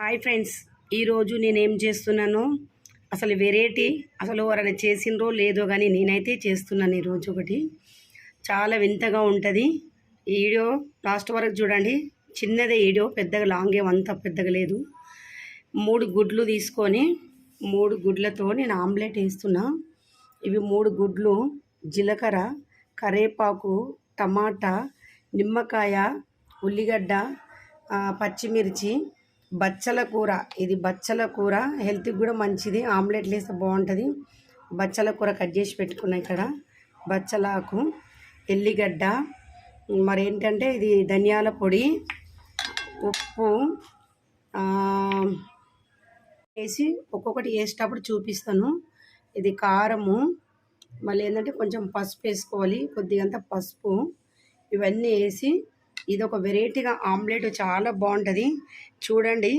Hi friends ఈరోజు నేనేం చేస్తున్నాను అసలు వెరైటీ అసలు ఎవరైనా చేసిండ్రో లేదో కానీ నేనైతే చేస్తున్నాను ఈరోజు ఒకటి. చాలా వింతగా ఉంటుంది. ఈ వీడియో లాస్ట్ వరకు చూడండి. చిన్నదే వీడియో పెద్దగా లాంగ్ అంత పెద్దగా లేదు. మూడు గుడ్లు తీసుకొని మూడు గుడ్లతో నేను ఆమ్లెట్ వేస్తున్నా. ఇవి మూడు గుడ్లు జీలకర్ర కరేపాకు టమాటా నిమ్మకాయ ఉల్లిగడ్డ పచ్చిమిర్చి బచ్చల కూర. ఇది బచ్చల కూర. హెల్త్కి కూడా మంచిది. ఆమ్లెట్లు వేస్తే బాగుంటుంది. బచ్చల కూర కట్ చేసి పెట్టుకున్నా ఇక్కడ. బచ్చలాకు ఎల్లిగడ్డ. మరి ఏంటంటే ఇది ధనియాల పొడి ఉప్పు వేసి ఒక్కొక్కటి వేసేటప్పుడు చూపిస్తాను. ఇది కారము. మళ్ళీ ఏంటంటే కొంచెం పసుపు వేసుకోవాలి. కొద్దిగంత పసుపు. ఇవన్నీ వేసి ఇది ఒక వెరైటీగా ఆమ్లెట్ చాలా బాగుంటుంది. చూడండి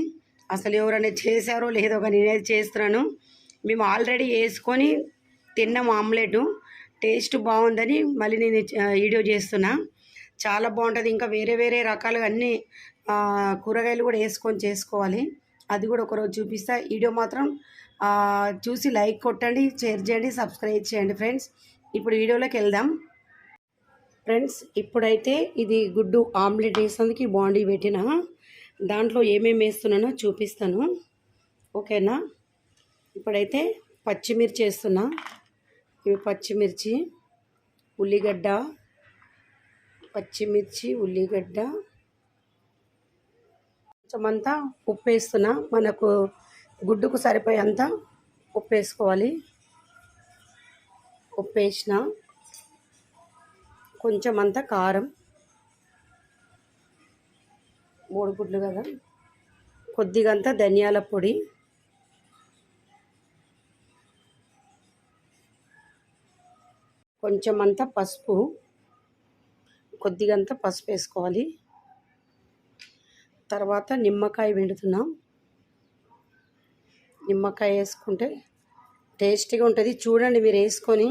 అసలు ఎవరైనా చేశారో లేదో కానీ నేనైతే చేస్తున్నాను. మేము ఆల్రెడీ వేసుకొని తిన్నాం ఆమ్లెట్. టేస్ట్ బాగుందని మళ్ళీ నేను వీడియో చేస్తున్నా. చాలా బాగుంటుంది. ఇంకా వేరే వేరే రకాలుగా అన్ని కూరగాయలు కూడా వేసుకొని చేసుకోవాలి. అది కూడా ఒకరోజు చూపిస్తా. వీడియో మాత్రం చూసి లైక్ కొట్టండి షేర్ చేయండి సబ్స్క్రైబ్ చేయండి ఫ్రెండ్స్. ఇప్పుడు వీడియోలోకి వెళ్దాం. ఫ్రెండ్స్ ఇప్పుడైతే ఇది గుడ్డు ఆమ్లెట్ వేసేందుకు బాండీ పెట్టిన. దాంట్లో ఏమేమి వేస్తున్నానో చూపిస్తాను. ఓకేనా? ఇప్పుడైతే పచ్చిమిర్చి వేస్తున్నా. ఇవి పచ్చిమిర్చి ఉల్లిగడ్డ పచ్చిమిర్చి ఉల్లిగడ్డ. కొంచెమంతా ఉప్పు వేస్తున్నా. మనకు గుడ్డుకు సరిపోయేంత ఉప్పు వేసుకోవాలి. ఉప్పు వేసిన. కొంచెం అంత కారం. మూడు గుడ్లు కదా. కొద్దిగంత ధనియాల పొడి. కొంచెం అంత పసుపు. కొద్దిగంత పసుపు వేసుకోవాలి. తర్వాత నిమ్మకాయ పిండుతున్నాం. నిమ్మకాయ వేసుకుంటే టేస్టీగా ఉంటుంది. చూడండి మీరు వేసుకొని.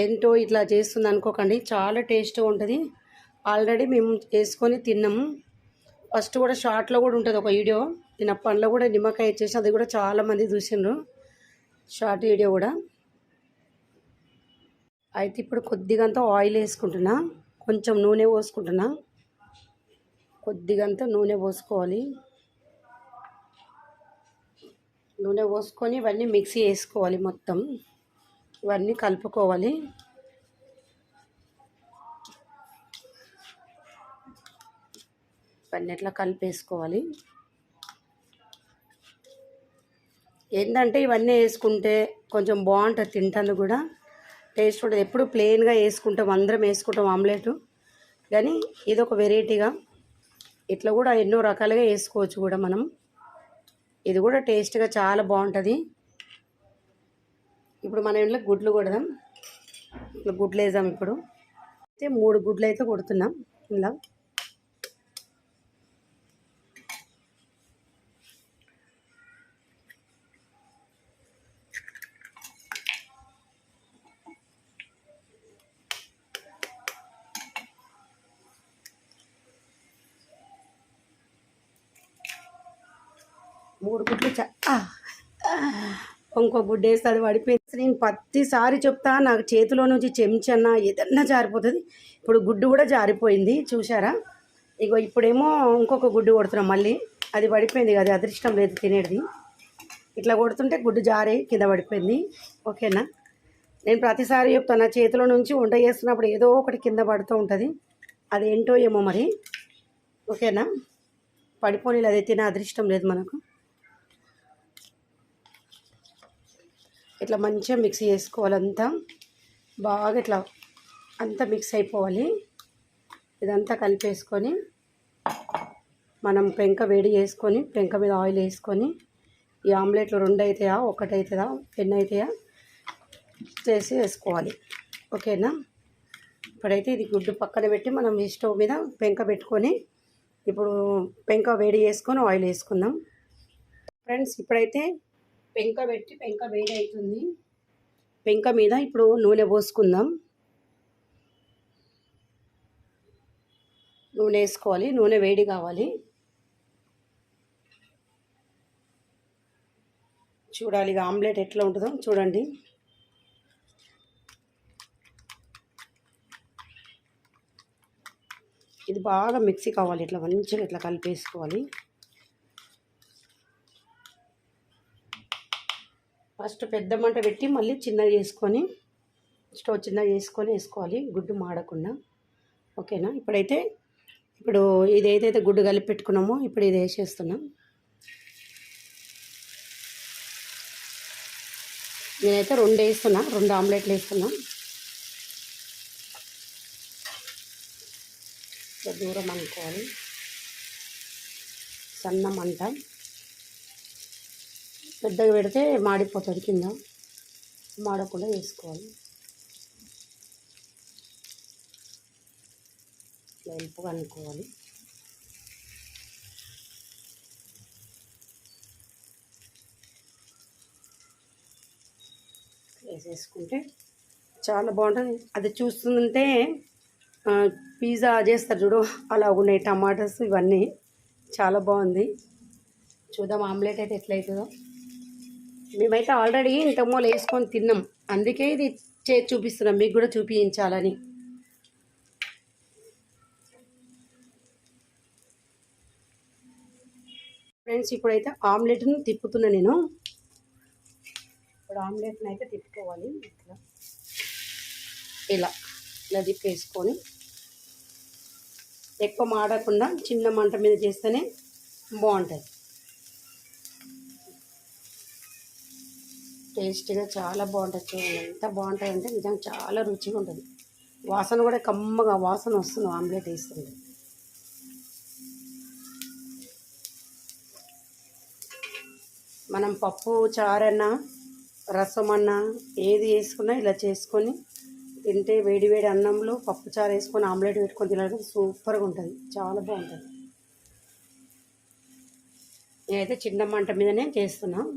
ఏంటో ఇట్లా చేస్తుంది అనుకోకండి. చాలా టేస్ట్గా ఉంటుంది. ఆల్రెడీ మేము వేసుకొని తిన్నాము. ఫస్ట్ కూడా షార్ట్లో కూడా ఉంటుంది ఒక వీడియో. నేను పండ్లో కూడా నిమ్మకాయ ఇచ్చేసి అది కూడా చాలామంది చూసిండ్రు. షార్ట్ వీడియో కూడా. అయితే ఇప్పుడు కొద్దిగంత ఆయిల్ వేసుకుంటున్నా. కొంచెం నూనె పోసుకుంటున్నా. కొద్దిగంత నూనె పోసుకోవాలి. నూనె పోసుకొని ఇవన్నీ మిక్సీ వేసుకోవాలి మొత్తం. ఇవన్నీ కలుపుకోవాలి. ఇవన్నీ కలిపేసుకోవాలి? ఏంటంటే ఇవన్నీ వేసుకుంటే కొంచెం బాగుంటుంది తింటాను కూడా. టేస్ట్ ఉంటుంది ఎప్పుడు ప్లెయిన్గా వేసుకుంటాం. అందరం వేసుకుంటాం ఆమ్లెట్. కానీ ఇది ఒక వెరైటీగా. ఇట్లా కూడా ఎన్నో రకాలుగా వేసుకోవచ్చు కూడా మనం. ఇది కూడా టేస్ట్గా చాలా బాగుంటుంది. ఇప్పుడు మనం ఇంట్లో గుడ్లు కొడదాం. ఇట్లా గుడ్లు వేసాం ఇప్పుడు. అయితే మూడు గుడ్లు అయితే కొడుతున్నాం ఇలా మూడు గుడ్లు చ ఇంకో గుడ్డ వేస్తే అది పడిపోయింది. నేను ప్రతిసారి చెప్తా నాకు చేతిలో నుంచి చెంచన్న ఏదన్నా జారిపోతుంది. ఇప్పుడు గుడ్డు కూడా జారిపోయింది చూసారా ఇగో ఇప్పుడేమో ఇంకొక గుడ్డు కొడుతున్నాం మళ్ళీ. అది పడిపోయింది అది అదృష్టం లేదు తినేది ఇట్లా కొడుతుంటే గుడ్డు జారే కింద పడిపోయింది. ఓకేనా? నేను ప్రతిసారి చెప్తాను నా చేతిలో నుంచి వంట చేస్తున్నప్పుడు ఏదో ఒకటి కింద పడుతూ ఉంటుంది. అదేంటో ఏమో మరి. ఓకేనా? పడిపోనీ అది తినే అదృష్టం లేదు మనకు. ఇట్లా మంచిగా మిక్స్ చేసుకోవాలి అంతా. బాగా ఇట్లా అంతా మిక్స్ అయిపోవాలి. ఇదంతా కలిపేసుకొని మనం పెంక వేడి చేసుకొని పెంక మీద ఆయిల్ వేసుకొని ఈ ఆమ్లెట్లు రెండు అవుతాయా ఒకటి అవుతుందా ఎన్ని అవుతాయా చేసి వేసుకోవాలి. ఓకేనా? ఇప్పుడైతే ఇది గుడ్డు పక్కన పెట్టి మనం ఈ స్టవ్ మీద పెంక పెట్టుకొని ఇప్పుడు పెంక వేడి చేసుకొని ఆయిల్ వేసుకుందాం. ఫ్రెండ్స్ ఇప్పుడైతే పెంక పెట్టి పెంక వేడి అవుతుంది. పెంక మీద ఇప్పుడు నూనె పోసుకుందాం. నూనె వేసుకోవాలి. నూనె వేడి కావాలి. చూడాలి ఇక ఆమ్లెట్ ఎట్లా ఉంటుందో. చూడండి. ఇది బాగా మిక్సీ కావాలి. ఇట్లా మంచిగా ఇట్లా కలిపేసుకోవాలి. ఫస్ట్ పెద్ద మంట పెట్టి మళ్ళీ చిన్నది చేసుకొని స్టవ్ చిన్నది చేసుకొని వేసుకోవాలి గుడ్డు మాడకుండా. ఓకేనా? ఇప్పుడైతే ఇప్పుడు ఇది ఏదైతే గుడ్డు కలిపి పెట్టుకున్నామో ఇప్పుడు ఇది వేసేస్తున్నాం. నేనైతే రెండు వేస్తున్నా రెండు ఆమ్లెట్లు వేస్తున్నా. దూరం అనుకోవాలి. సన్న మంట. పెద్దగా పెడితే మాడిపోతుంది కింద. మాడకుండా వేసుకోవాలి వెలుపుగా అనుకోవాలి వేసేసుకుంటే చాలా బాగుంటుంది. అది చూస్తుంటే పిజ్జా చేస్తారు చూడు అలా ఉన్నాయి టమాటాస్ ఇవన్నీ. చాలా బాగుంది. చూద్దాం ఆమ్లెట్ అయితే ఎట్లయితుందో. మేమైతే ఆల్రెడీ ఇంతకుముందు వేసుకొని తిన్నాం. అందుకే ఇది చేసి చూపిస్తున్నాం. మీకు కూడా చూపించాలని. ఫ్రెండ్స్ ఇప్పుడైతే ఆమ్లెట్ను తిప్పుతున్నా నేను. ఇప్పుడు ఆమ్లెట్ని అయితే తిప్పుకోవాలి. ఇట్లా. ఇలా. ఇలా తిప్పేసుకొని. ఎక్కువ మాడకుండా చిన్న మంట మీద చేస్తేనే బాగుంటుంది. టేస్టీగా చాలా బాగుంటుంది చూడండి. ఎంత బాగుంటుంది అంటే నిజంగా చాలా రుచిగా ఉంటుంది. వాసన కూడా కమ్మగా వాసన వస్తుంది ఆమ్లెట్ వేస్తుంది మనం పప్పు చారన్నా రసం అన్నా ఏది వేసుకున్నా ఇలా చేసుకొని తింటే వేడి వేడి అన్నంలో పప్పు చారు వేసుకొని ఆమ్లెట్ పెట్టుకొని తినడం సూపర్గా ఉంటుంది. చాలా బాగుంటుంది. నేనైతే చిన్న మంట మీదనే చేస్తున్నాను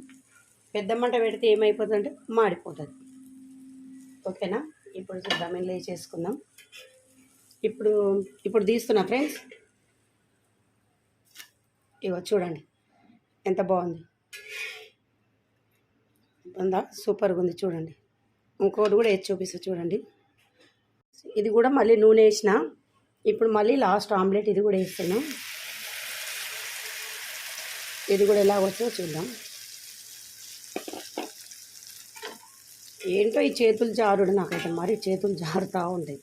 పెద్ద మంట పెడితే ఏమైపోతుందంటే మాడిపోతుంది. ఓకేనా? ఇప్పుడు చూద్దాం ఇలా చేసుకుందాం ఇప్పుడు ఇప్పుడు తీస్తున్నా ఫ్రెండ్స్. ఇవో చూడండి ఎంత బాగుంది. ఉందా? సూపర్గా ఉంది చూడండి. ఇంకోటి కూడా వేసి చూపిస్తా చూడండి. ఇది కూడా మళ్ళీ నూనె వేసిన ఇప్పుడు మళ్ళీ లాస్ట్ ఆమ్లెట్ ఇది కూడా వేస్తున్నాం. ఇది కూడా ఎలా వస్తుందో చూద్దాం. ఏంటో ఈ చేతులు జారుడు నాకైతే మరి చేతులు జారుతూ ఉంటాయి.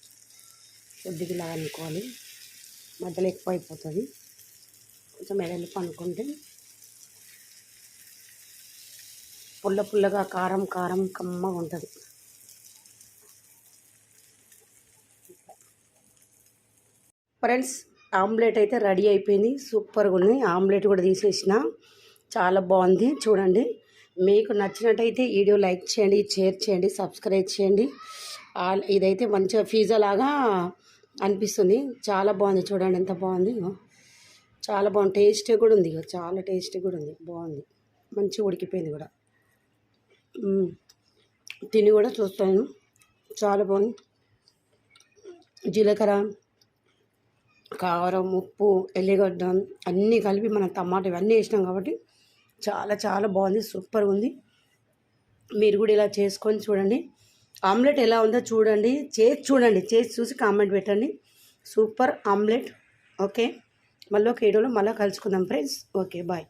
కొద్దిగా ఇలా అనుకోవాలి. మధ్యలో ఎక్కువ అయిపోతుంది. కొంచెం ఎడలు పనుకుంటే పుల్ల పుల్లగా కారం కారం కమ్మగా ఉంటుంది. ఫ్రెండ్స్ ఆమ్లెట్ అయితే రెడీ అయిపోయింది. సూపర్గా ఉంది. ఆమ్లెట్ కూడా తీసేసిన. చాలా బాగుంది. చూడండి. మీకు నచ్చినట్టయితే వీడియో లైక్ చేయండి షేర్ చేయండి సబ్స్క్రైబ్ చేయండి. ఆ- ఇదైతే మంచిగా పిజ్జా లాగా అనిపిస్తుంది. చాలా బాగుంది చూడండి ఎంత బాగుంది. చాలా బాగుంది. టేస్ట్ కూడా ఉంది చాలా టేస్ట్ కూడా ఉంది. బాగుంది. మంచిగా ఉడికిపోయింది కూడా. తిని కూడా చూస్తాను. చాలా బాగుంది. జీలకర్ర కారం ఉప్పు ఎల్లిగడ్డ అన్నీ కలిపి మనం టమాటా ఇవన్నీ వేసినాం కాబట్టి చాలా చాలా బాగుంది. సూపర్గా ఉంది. మీరు కూడా ఇలా చేసుకొని చూడండి. ఆమ్లెట్ ఎలా ఉందో చూడండి. చేసి చూడండి. చేసి చూసి కామెంట్ పెట్టండి. Super omelette. ఓకే. మళ్ళీ ఒక వీడియోలో మళ్ళీ కలుసుకుందాం ఫ్రెండ్స్. Okay bye.